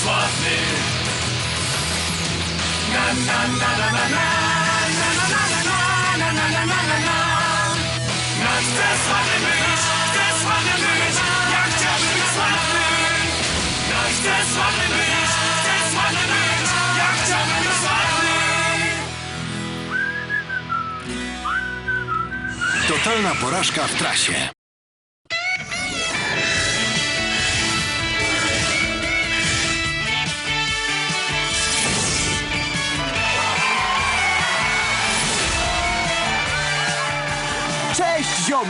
sławny Na na na na na na Na na na na na na na na na na Na chcę sławny być Chcę sławny być Ja Ja chcę sławny Totalna porażka w trasie.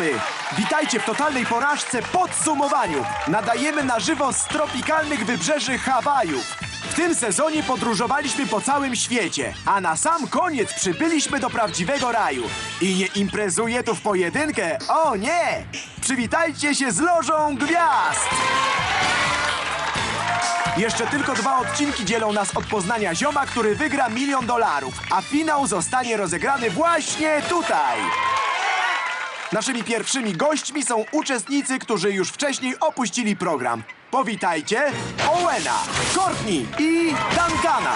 Ziomy! Witajcie w totalnej porażce podsumowaniu. Nadajemy na żywo z tropikalnych wybrzeży Hawajów. W tym sezonie podróżowaliśmy po całym świecie, a na sam koniec przybyliśmy do prawdziwego raju. I nie imprezuje tu w pojedynkę, o nie! Przywitajcie się z Lożą Gwiazd! Jeszcze tylko dwa odcinki dzielą nas od poznania zioma, który wygra milion dolarów, a finał zostanie rozegrany właśnie tutaj. Naszymi pierwszymi gośćmi są uczestnicy, którzy już wcześniej opuścili program. Powitajcie Owena, Courtney i Duncana.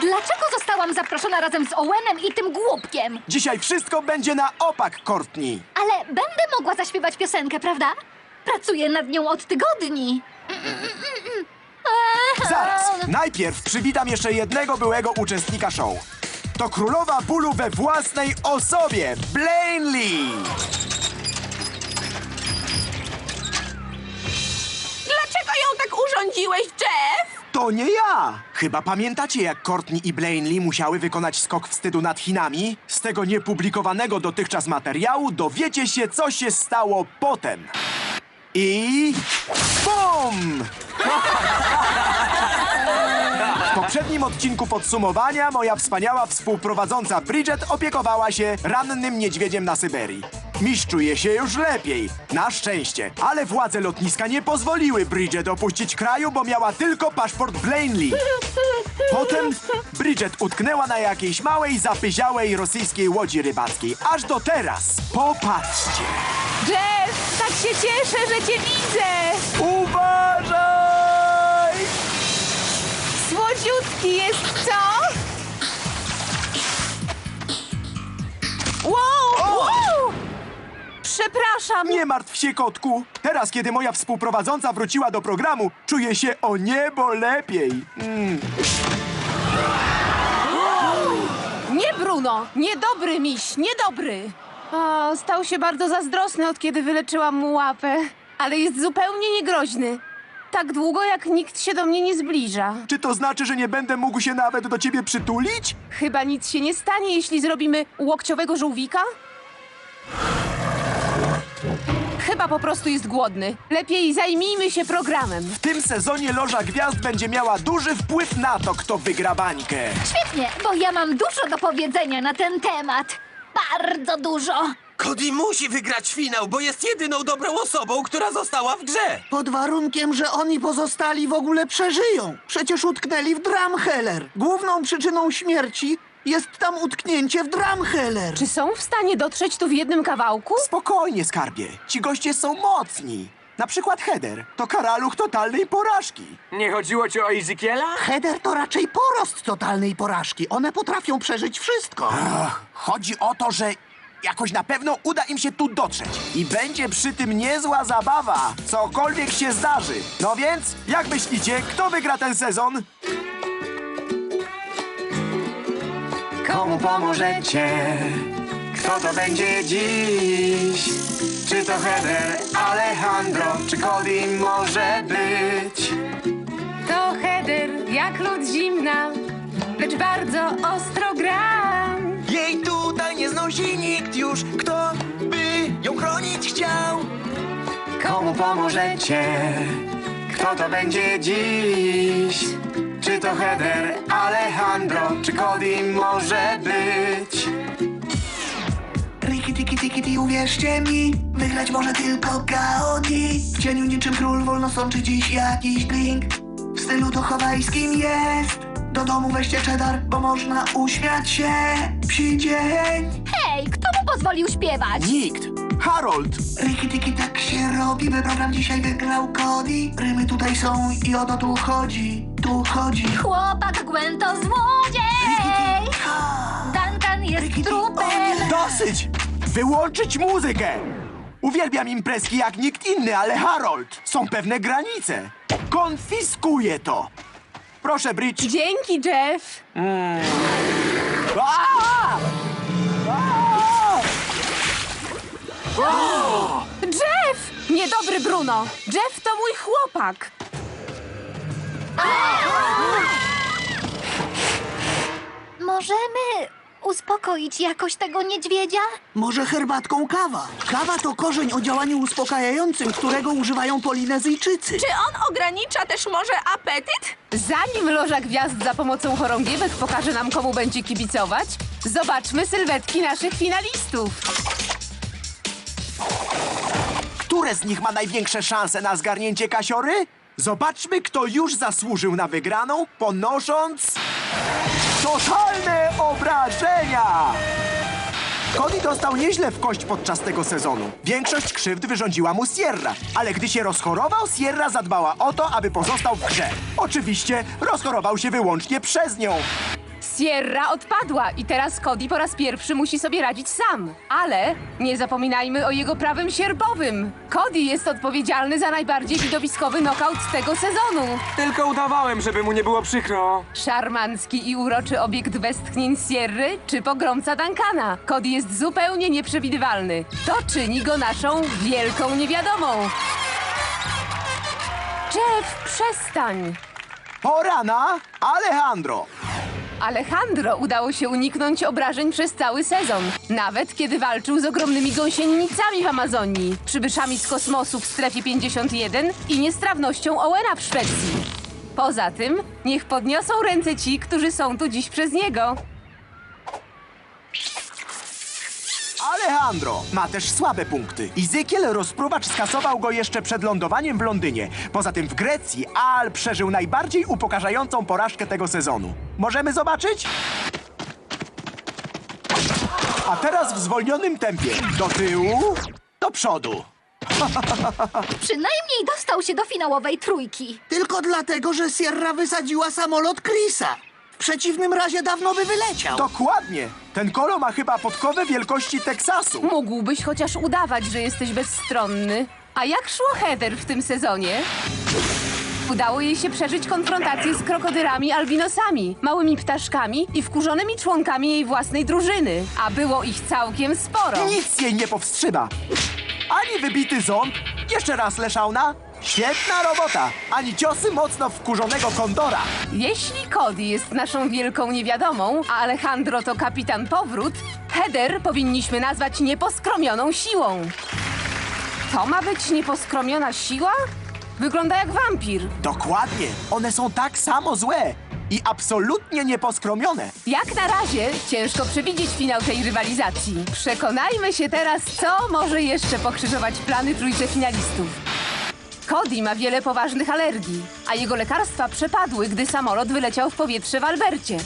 Dlaczego zostałam zaproszona razem z Owenem i tym głupkiem? Dzisiaj wszystko będzie na opak, Courtney. Ale będę mogła zaśpiewać piosenkę, prawda? Pracuję nad nią od tygodni. Zaraz, najpierw przywitam jeszcze jednego byłego uczestnika show. To królowa bólu we własnej osobie, Blaine Lee. Dlaczego ją tak urządziłeś, Jeff? To nie ja! Chyba pamiętacie, jak Courtney i Blaine Lee musiały wykonać skok wstydu nad Chinami? Z tego niepublikowanego dotychczas materiału dowiecie się, co się stało potem. I... BUM! Poprzednim odcinku podsumowania moja wspaniała współprowadząca Bridget opiekowała się rannym niedźwiedziem na Syberii. Miś czuje się już lepiej. Na szczęście. Ale władze lotniska nie pozwoliły Bridget opuścić kraju, bo miała tylko paszport Blainley. Potem Bridget utknęła na jakiejś małej, zapyziałej rosyjskiej łodzi rybackiej. Aż do teraz. Popatrzcie. Jeff, tak się cieszę, że cię widzę! Słodziutki jest, co? Wow! wow! Przepraszam! Nie martw się, kotku. Teraz, kiedy moja współprowadząca wróciła do programu, czuję się o niebo lepiej. Nie, Bruno! Niedobry miś, niedobry! O, stał się bardzo zazdrosny, od kiedy wyleczyłam mu łapę. Ale jest zupełnie niegroźny. Tak długo, jak nikt się do mnie nie zbliża. Czy to znaczy, że nie będę mógł się nawet do ciebie przytulić? Chyba nic się nie stanie, jeśli zrobimy łokciowego żółwika? Chyba po prostu jest głodny. Lepiej zajmijmy się programem. W tym sezonie Loża Gwiazd będzie miała duży wpływ na to, kto wygra bańkę. Świetnie, bo ja mam dużo do powiedzenia na ten temat. Bardzo dużo. Cody musi wygrać finał, bo jest jedyną dobrą osobą, która została w grze. Pod warunkiem, że oni pozostali w ogóle przeżyją. Przecież utknęli w Dramheller. Główną przyczyną śmierci jest tam utknięcie w Dramheller. Czy są w stanie dotrzeć tu w jednym kawałku? Spokojnie, skarbie. Ci goście są mocni. Na przykład Heather to karaluch totalnej porażki. Nie chodziło ci o Ezekiela? Heather to raczej porost totalnej porażki. One potrafią przeżyć wszystko. Chodzi o to, że jakoś na pewno uda im się tu dotrzeć. I będzie przy tym niezła zabawa, cokolwiek się zdarzy. No więc, jak myślicie, kto wygra ten sezon? Komu pomożecie? Kto to będzie dziś? Czy to Heather, Alejandro, czy Cody może być? To Heather, jak lód zimna, lecz bardzo ostro gra. Kto by ją chronić chciał. Komu pomożecie? Kto to będzie dziś? Czy to Heather, Alejandro, czy Cody może być? Riki, tiki, tiki, ti, uwierzcie mi Wygrać może tylko Gaudi W cieniu niczym król wolno sączy dziś jakiś drink W stylu to hawajskim jest Do domu weźcie cheddar, bo można uśmiać się Psi dzień Hej, kto pozwolił śpiewać? Nikt. Harold. Riki, tiki, tak się robi By program dzisiaj wygrał Cody Rymy tutaj są i o to tu chodzi Tu chodzi Chłopak Gwen to złodziej! Duncan jest trupem! Dosyć! Wyłączyć muzykę! Uwielbiam imprezki jak nikt inny, ale Harold, są pewne granice. Konfiskuję to. Proszę, Bridge. Dzięki, Jeff. Aaa! Aaa! Jeff! Niedobry Bruno. Jeff to mój chłopak. Możemy uspokoić jakoś tego niedźwiedzia? Może herbatką kawa Kawa to korzeń o działaniu uspokajającym Którego używają Polinezyjczycy Czy on ogranicza też może apetyt? Zanim Loża Gwiazd za pomocą chorągiewek pokaże nam, komu będzie kibicować, zobaczmy sylwetki naszych finalistów. Które z nich ma największe szanse na zgarnięcie kasiory? Zobaczmy, kto już zasłużył na wygraną, ponosząc... Totalne obrażenia! Cody dostał nieźle w kość podczas tego sezonu. Większość krzywd wyrządziła mu Sierra, ale gdy się rozchorował, Sierra zadbała o to, aby pozostał w grze. Oczywiście rozchorował się wyłącznie przez nią. Sierra odpadła i teraz Cody po raz pierwszy musi sobie radzić sam. Ale nie zapominajmy o jego prawym sierpowym. Cody jest odpowiedzialny za najbardziej widowiskowy knockout tego sezonu. Tylko udawałem, żeby mu nie było przykro. Szarmancki i uroczy obiekt westchnień Sierry czy pogromca Duncana. Cody jest zupełnie nieprzewidywalny. To czyni go naszą wielką niewiadomą. Jeff, przestań! Pora na Alejandro. Alejandro udało się uniknąć obrażeń przez cały sezon. Nawet kiedy walczył z ogromnymi gąsienicami w Amazonii, przybyszami z kosmosu w strefie 51 i niestrawnością Owena w Szwecji. Poza tym, niech podniosą ręce ci, którzy są tu dziś przez niego. Alejandro ma też słabe punkty. Izykiel rozpruwacz skasował go jeszcze przed lądowaniem w Londynie. Poza tym w Grecji Al przeżył najbardziej upokarzającą porażkę tego sezonu. Możemy zobaczyć? A teraz w zwolnionym tempie. Do tyłu, do przodu. Przynajmniej dostał się do finałowej trójki. Tylko dlatego, że Sierra wysadziła samolot Chrisa W przeciwnym razie dawno by wyleciał Dokładnie. Ten kolo ma chyba podkowę wielkości Teksasu. Mógłbyś chociaż udawać, że jesteś bezstronny. A jak szło Heather w tym sezonie? Udało jej się przeżyć konfrontację z krokodylami albinosami, małymi ptaszkami i wkurzonymi członkami jej własnej drużyny. A było ich całkiem sporo. Nic jej nie powstrzyma. Ani wybity ząb, jeszcze raz leszauna. Świetna robota. Ani ciosy mocno wkurzonego kondora. Jeśli Cody jest naszą wielką niewiadomą, a Alejandro to kapitan powrót, Heather powinniśmy nazwać nieposkromioną siłą. To ma być nieposkromiona siła? Wygląda jak wampir. Dokładnie. One są tak samo złe i absolutnie nieposkromione. Jak na razie ciężko przewidzieć finał tej rywalizacji. Przekonajmy się teraz, co może jeszcze pokrzyżować plany trójce finalistów. Cody ma wiele poważnych alergii, a jego lekarstwa przepadły, gdy samolot wyleciał w powietrze w Albercie.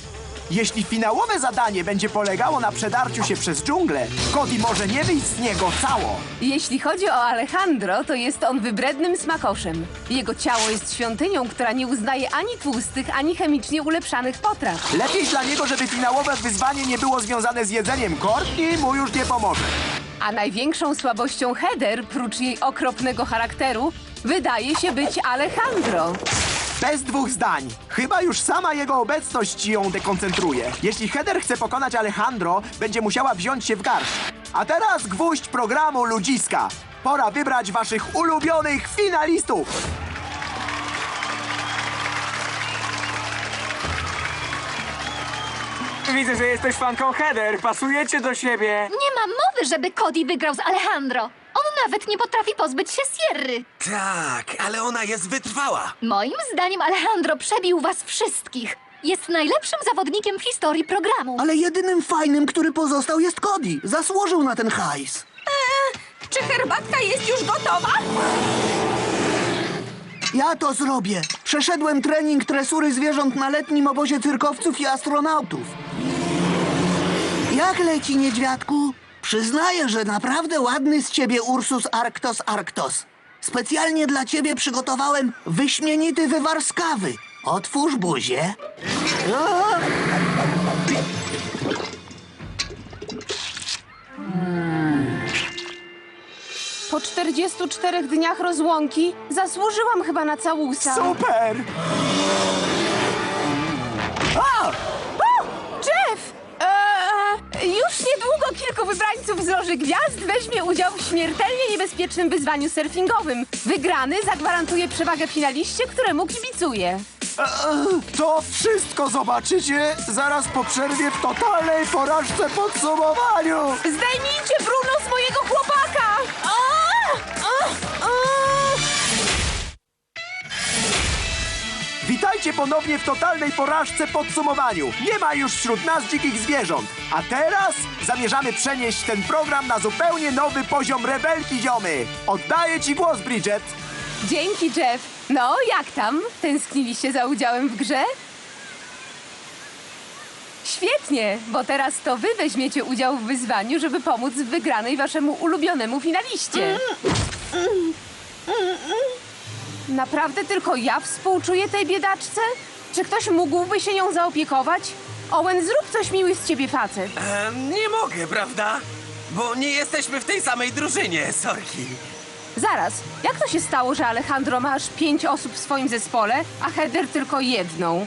Jeśli finałowe zadanie będzie polegało na przedarciu się przez dżunglę, Cody może nie wyjść z niego cało. Jeśli chodzi o Alejandro, to jest on wybrednym smakoszem. Jego ciało jest świątynią, która nie uznaje ani tłustych, ani chemicznie ulepszanych potraw. Lepiej dla niego, żeby finałowe wyzwanie nie było związane z jedzeniem. Courtney mu już nie pomoże. A największą słabością Heather, prócz jej okropnego charakteru, wydaje się być Alejandro. Bez dwóch zdań. Chyba już sama jego obecność ją dekoncentruje. Jeśli Heather chce pokonać Alejandro, będzie musiała wziąć się w garść. A teraz gwóźdź programu Ludziska. Pora wybrać waszych ulubionych finalistów. Widzę, że jesteś fanką Heather. Pasujecie do siebie. Nie ma mowy, żeby Cody wygrał z Alejandro. On nawet nie potrafi pozbyć się Sierry. Tak, ale ona jest wytrwała. Moim zdaniem Alejandro przebił was wszystkich. Jest najlepszym zawodnikiem w historii programu. Ale jedynym fajnym, który pozostał jest Cody. Zasłużył na ten hajs. Czy herbatka jest już gotowa? Ja to zrobię. Przeszedłem trening tresury zwierząt na letnim obozie cyrkowców i astronautów. Jak leci, niedźwiadku? Przyznaję, że naprawdę ładny z ciebie Ursus Arctos Arctos. Specjalnie dla ciebie przygotowałem wyśmienity wywar z kawy. Otwórz buzię. O! Po 44 dniach rozłąki zasłużyłam chyba na całusa. Super! O! Jeff! Eee, już niedługo kilku wybrańców z Loży Gwiazd weźmie udział w śmiertelnie niebezpiecznym wyzwaniu surfingowym. Wygrany zagwarantuje przewagę finaliście, któremu kibicuje. To wszystko zobaczycie zaraz po przerwie w totalnej porażce podsumowaniu! Zdejmijcie Bruno z ponownie w totalnej porażce podsumowaniu. Nie ma już wśród nas dzikich zwierząt. A teraz zamierzamy przenieść ten program na zupełnie nowy poziom rebelki ziomy. Oddaję ci głos, Bridget. Dzięki, Jeff. No, jak tam? Tęskniliście za udziałem w grze? Świetnie, bo teraz to wy weźmiecie udział w wyzwaniu, żeby pomóc w wygranej waszemu ulubionemu finaliście. Naprawdę tylko ja współczuję tej biedaczce? Czy ktoś mógłby się nią zaopiekować? Owen, zrób coś miły z ciebie facet. Ehm, nie mogę, prawda? Bo nie jesteśmy w tej samej drużynie, sorki. Zaraz, jak to się stało, że Alejandro ma aż pięć osób w swoim zespole, a Heather tylko jedną?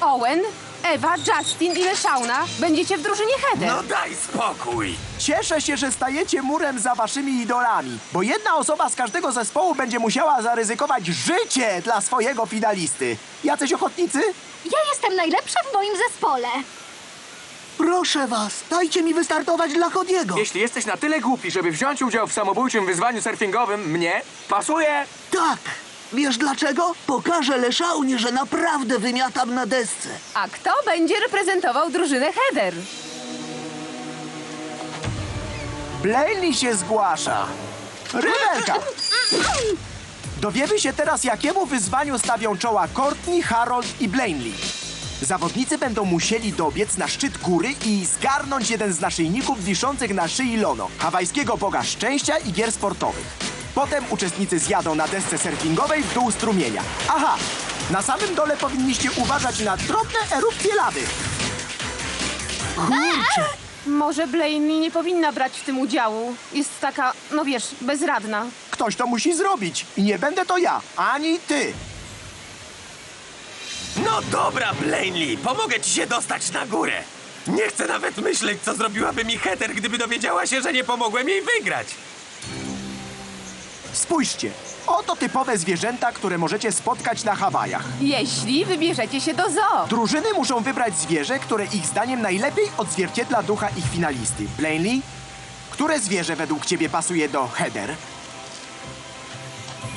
Owen, Ewa, Justin i Leszauna będziecie w drużynie Heather. No daj spokój. Cieszę się, że stajecie murem za waszymi idolami, bo jedna osoba z każdego zespołu będzie musiała zaryzykować życie dla swojego finalisty. Jacyś ochotnicy? Ja jestem najlepsza w moim zespole. Proszę was, dajcie mi wystartować dla Cody'ego. Jeśli jesteś na tyle głupi, żeby wziąć udział w samobójczym wyzwaniu surfingowym, mnie pasuje. Tak. Wiesz dlaczego? Pokażę Leszaunie, że naprawdę wymiatam na desce. A kto będzie reprezentował drużynę Heather? Blaney się zgłasza. Rybelka! Dowiemy się teraz, jakiemu wyzwaniu stawią czoła Courtney, Harold i Blaney. Zawodnicy będą musieli dobiec na szczyt góry i zgarnąć jeden z naszyjników wiszących na szyi Lono, hawajskiego boga szczęścia i gier sportowych. Potem uczestnicy zjadą na desce surfingowej w dół strumienia. Aha, na samym dole powinniście uważać na drobne erupcje lawy. Kurczę, Może Blaney nie powinna brać w tym udziału. Jest taka, no wiesz, bezradna. Ktoś to musi zrobić i nie będę to ja, ani ty. No dobra, Blaney, pomogę ci się dostać na górę. Nie chcę nawet myśleć, co zrobiłaby mi Heather, gdyby dowiedziała się, że nie pomogłem jej wygrać. Spójrzcie, oto typowe zwierzęta, które możecie spotkać na Hawajach. Jeśli wybierzecie się do zoo. Drużyny muszą wybrać zwierzę, które ich zdaniem najlepiej odzwierciedla ducha ich finalisty. Plainly, które zwierzę według ciebie pasuje do Heather?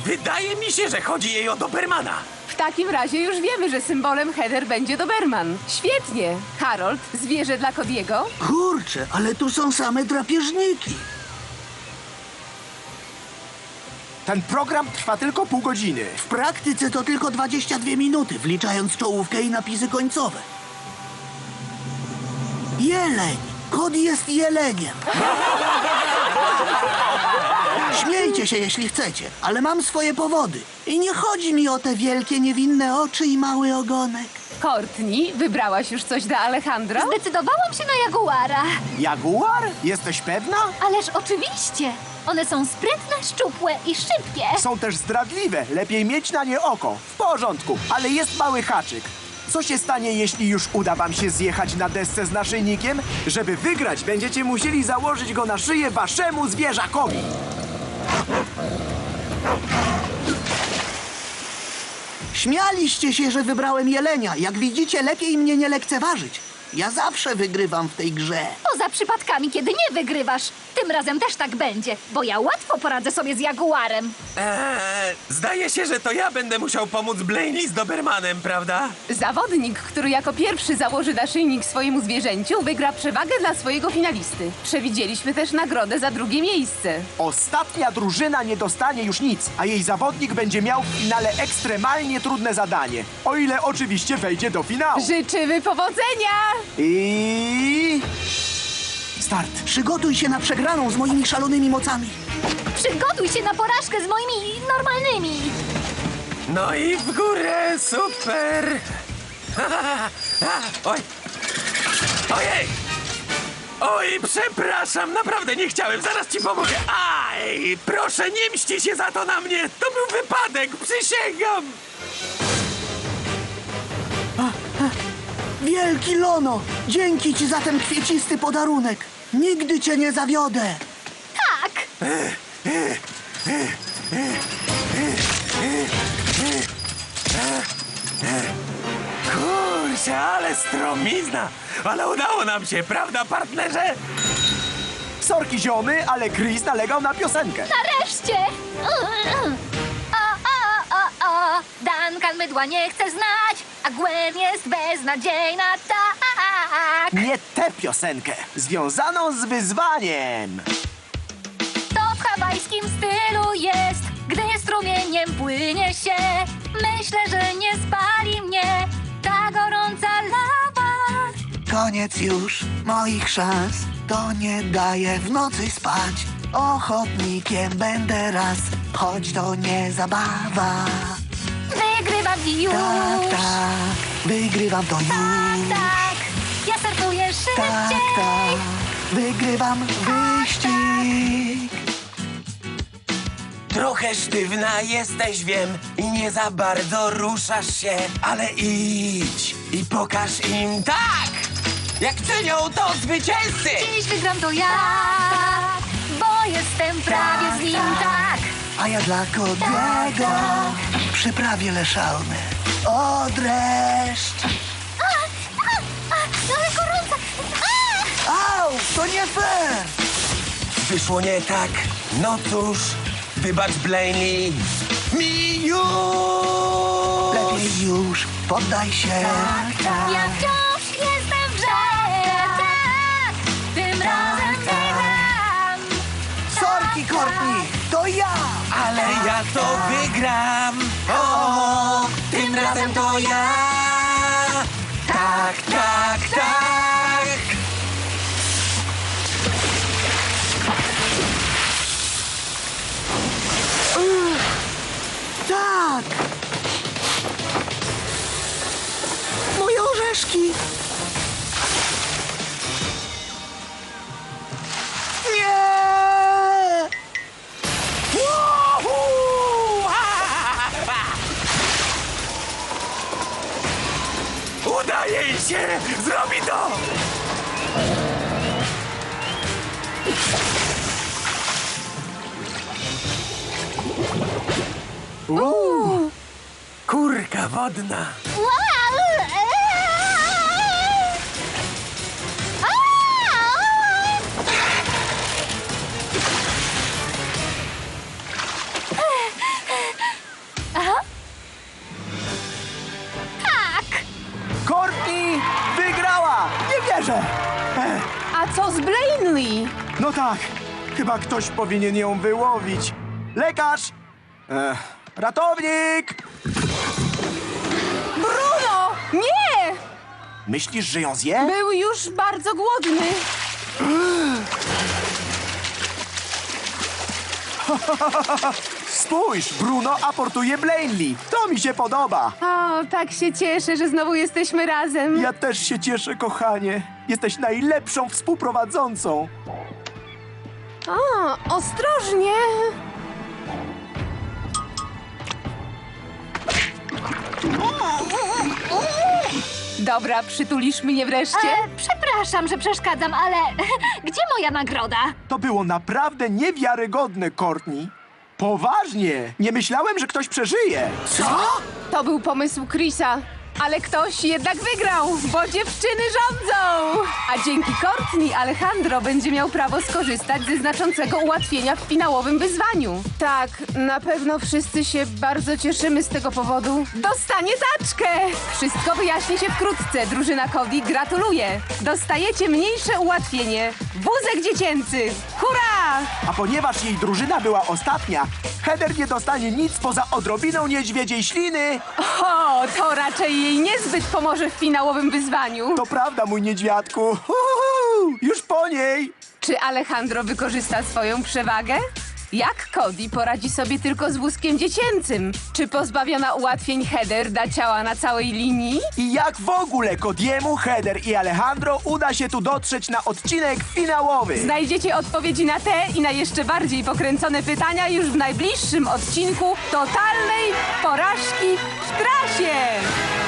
Wydaje mi się, że chodzi jej o Dobermana. W takim razie już wiemy, że symbolem Heather będzie Doberman. Świetnie. Harold, zwierzę dla Cody'ego? kurczę, ale tu są same drapieżniki. Ten program trwa tylko pół godziny. W praktyce to tylko 22 minuty, wliczając czołówkę i napisy końcowe. Jeleń! Kod jest jeleniem. Śmiejcie się, jeśli chcecie, ale mam swoje powody. I nie chodzi mi o te wielkie, niewinne oczy i mały ogonek. Courtney, wybrałaś już coś dla Alejandra? Zdecydowałam się na jaguara. Jaguar? Jesteś pewna? Ależ oczywiście. One są sprytne, szczupłe i szybkie. Są też zdradliwe. Lepiej mieć na nie oko. W porządku, ale jest mały haczyk. Co się stanie, jeśli już uda wam się zjechać na desce z naszyjnikiem? Żeby wygrać, będziecie musieli założyć go na szyję waszemu zwierzakowi. Śmialiście się, że wybrałem jelenia. Jak widzicie, lepiej mnie nie lekceważyć. Ja zawsze wygrywam w tej grze. Poza przypadkami, kiedy nie wygrywasz. Tym razem też tak będzie, bo ja łatwo poradzę sobie z jaguarem. Eee, zdaje się, że to ja będę musiał pomóc Blaney z Dobermanem, prawda? Zawodnik, który jako pierwszy założy naszyjnik swojemu zwierzęciu, wygra przewagę dla swojego finalisty. Przewidzieliśmy też nagrodę za drugie miejsce. Ostatnia drużyna nie dostanie już nic, a jej zawodnik będzie miał w finale ekstremalnie trudne zadanie. O ile oczywiście wejdzie do finału. Życzymy powodzenia! I... Start. Przygotuj się na przegraną z moimi szalonymi mocami. Przygotuj się na porażkę z moimi normalnymi. No i w górę, super! Oj! Ojej! Oj, przepraszam, naprawdę nie chciałem, zaraz ci pomogę. Aj, proszę, nie mści się za to na mnie, to był wypadek, przysięgam! Wielki Lono, dzięki ci za ten kwiecisty podarunek. Nigdy cię nie zawiodę. Tak. Kurczę, ale stromizna! Ale udało nam się, prawda, partnerze? Sorki ziomy, ale Chris nalegał na piosenkę. Nareszcie! O! Duncan mydła nie chce znać, a Gwen jest beznadziejna, tak! Nie tę piosenkę, związaną z wyzwaniem. To w hawajskim stylu jest, gdy strumieniem płynie się. Myślę, że nie spali mnie ta gorąca lawa. Koniec już moich szans, to nie daje w nocy spać. Ochotnikiem będę raz, choć to nie zabawa. Wygrywam i już! Tak, tak, wygrywam to tak, już. tak. Ja startuję Tak, szybciej. tak, wygrywam wyścig. Trochę sztywna jesteś, wiem, i nie za bardzo ruszasz się, ale idź i pokaż im tak! Jak czynią to zwycięzcy! Dziś wygram to ja, bo jestem prawie z nim tak. A ja dla Kodiego przyprawię leszalny. O dreszcz! Ale gorąca. Au, to nie fair! Wyszło nie tak, no cóż, wybacz Blaney, mi już! Lepiej już, poddaj się. Ja wciąż jestem w grze, tak. Tym razem wygram. Sorki, Courtney, to ja! Ja to wygram! O, tym razem to ja! Tak, chyba ktoś powinien ją wyłowić. Lekarz! Ech, ratownik! Bruno! Nie! Myślisz, że ją zje? Był już bardzo głodny. Spójrz, Bruno aportuje Blaney. To mi się podoba. O, tak się cieszę, że znowu jesteśmy razem. Ja też się cieszę, kochanie. Jesteś najlepszą współprowadzącą. O, ostrożnie. Dobra, przytulisz mnie wreszcie? E, przepraszam, że przeszkadzam, ale gdzie moja nagroda? To było naprawdę niewiarygodne, Courtney. Poważnie. Nie myślałem, że ktoś przeżyje. To był pomysł Chrisa. Ale ktoś jednak wygrał, bo dziewczyny rządzą! A dzięki Courtney Alejandro będzie miał prawo skorzystać ze znaczącego ułatwienia w finałowym wyzwaniu. Tak, na pewno wszyscy się bardzo cieszymy z tego powodu. Dostanie taczkę! Wszystko wyjaśni się wkrótce. Drużyna Cody gratuluję. Dostajecie mniejsze ułatwienie. Wózek dziecięcy. Hurra! A ponieważ jej drużyna była ostatnia, Heather nie dostanie nic poza odrobiną niedźwiedziej śliny. O, to raczej jej niezbyt pomoże w finałowym wyzwaniu. To prawda, mój niedźwiadku. Uhu, już po niej. Czy Alejandro wykorzysta swoją przewagę? Jak Cody poradzi sobie tylko z wózkiem dziecięcym? Czy pozbawiona ułatwień Heather da ciała na całej linii? I jak w ogóle Kodiemu, Heather i Alejandro uda się tu dotrzeć na odcinek finałowy? Znajdziecie odpowiedzi na te i na jeszcze bardziej pokręcone pytania już w najbliższym odcinku totalnej porażki w trasie!